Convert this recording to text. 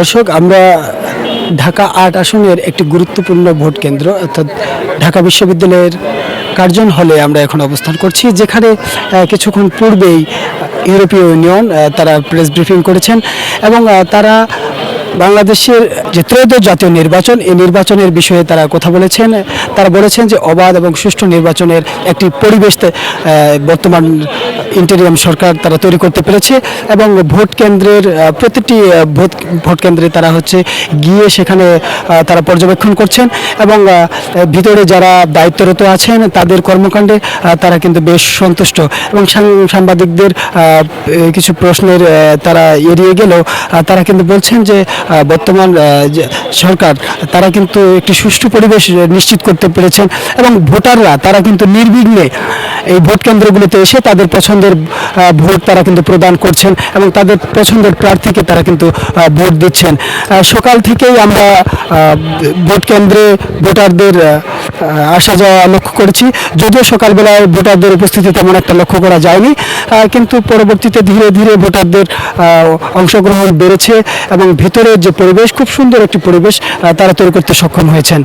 দর্শক, আমরা ঢাকা আট আসনের একটি গুরুত্বপূর্ণ ভোট কেন্দ্র, অর্থাৎ ঢাকা বিশ্ববিদ্যালয়ের কার্জন হলে আমরা এখন অবস্থান করছি, যেখানে কিছুক্ষণ পূর্বেই ইউরোপীয় ইউনিয়ন তারা প্রেস ব্রিফিং করেছেন এবং তারা বাংলাদেশের যে ত্রয়োদশ জাতীয় নির্বাচন, এই নির্বাচনের বিষয়ে তারা কথা বলেছেন। তারা বলেছেন যে অবাধ এবং সুষ্ঠু নির্বাচনের একটি পরিবেশ বর্তমান ইন্টেরিয়াম সরকার তারা তৈরি করতে পেরেছে এবং ভোট কেন্দ্রের প্রতিটি ভোট ভোট কেন্দ্রে তারা হচ্ছে গিয়ে সেখানে তারা পর্যবেক্ষণ করছেন এবং ভিতরে যারা দায়িত্বরত আছেন তাদের কর্মকাণ্ডে তারা কিন্তু বেশ সন্তুষ্ট এবং সাংবাদিকদের কিছু প্রশ্নের তারা এড়িয়ে গেলেও তারা কিন্তু বলছেন যে বর্তমান সরকার তারা কিন্তু একটি সুষ্ঠু পরিবেশ নিশ্চিত করতে পেরেছেন এবং ভোটাররা তারা কিন্তু নির্বিঘ্নে এই ভোট কেন্দ্রগুলিতে এসে তাদের পছন্দের ভোট তারা কিন্তু প্রদান করছেন এবং তাদের পছন্দের প্রার্থীকে তারা কিন্তু ভোট দিচ্ছেন। সকাল থেকেই আমরা ভোট কেন্দ্রে ভোটারদের আসা যাওয়া লক্ষ্য করেছি। যদিও সকালবেলায় ভোটারদের উপস্থিতি তেমন একটা লক্ষ্য করা যায়নি কিন্তু পরবর্তীতে ধীরে ধীরে ভোটারদের অংশগ্রহণ বেড়েছে এবং ভিতরের যে পরিবেশ, খুব সুন্দর একটি পরিবেশ তারা তৈরি করতে সক্ষম হয়েছেন।